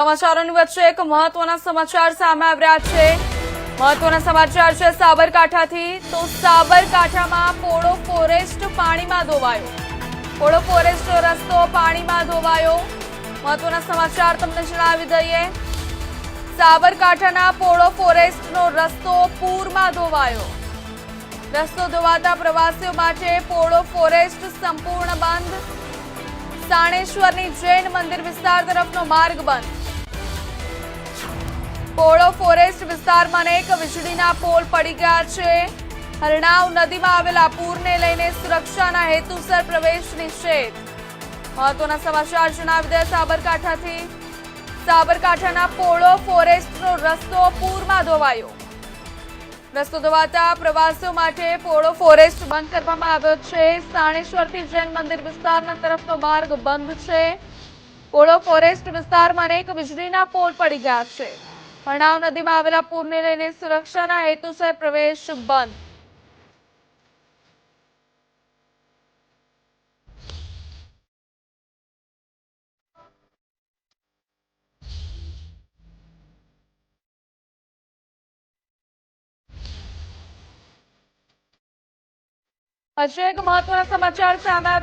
સમાચારોની વચ્ચે એક મહત્વના સમાચાર સામે આવ્યા છે. મહત્વના સમાચાર છે સાબરકાંઠાથી. તો સાબરકાંઠામાં પોળો ફોરેસ્ટ પાણીમાં ધોવાયો. પોળો ફોરેસ્ટનો રસ્તો પાણીમાં ધોવાયો. મહત્વના સમાચાર તમને જણાવી દઈએ. સાબરકાંઠાના પોળો ફોરેસ્ટનો રસ્તો પૂરમાં ધોવાયો. રસ્તો ધોવાતા પ્રવાસીઓ માટે પોળો ફોરેસ્ટ સંપૂર્ણ બંધ. સાણેશ્વરની જૈન મંદિર વિસ્તાર તરફનો માર્ગ બંધ. પોળો ફોરેસ્ટ વિસ્તારમાં અનેક વીજળીના પોલ પડી ગયા છે. હરણાવ નદીમાં આવેલા પૂરને લઈને સુરક્ષાના હેતુસર પ્રવેશ નિષેધ. મહત્વના સમાચાર જણાવી દે સાબરકાંઠાથી. સાબરકાંઠાના પોળો ફોરેસ્ટનો રસ્તો પૂરમાં ધોવાયો. રસ્તો ધોવાતા પ્રવાસીઓ માટે પોળો ફોરેસ્ટ બંધ કરવામાં આવ્યો છે. સાણેશ્વરથી જૈન મંદિર વિસ્તારના તરફનો માર્ગ બંધ છે. પોળો ફોરેસ્ટ વિસ્તારમાં અનેક વીજળીના પોલ પડી ગયા છે. હરણાવ નદીમાં આવેલા પૂરને લઈને સુરક્ષાના હેતુસર પ્રવેશ બંધ હજુ એક મહત્વના સમાચાર સામે આવ્યા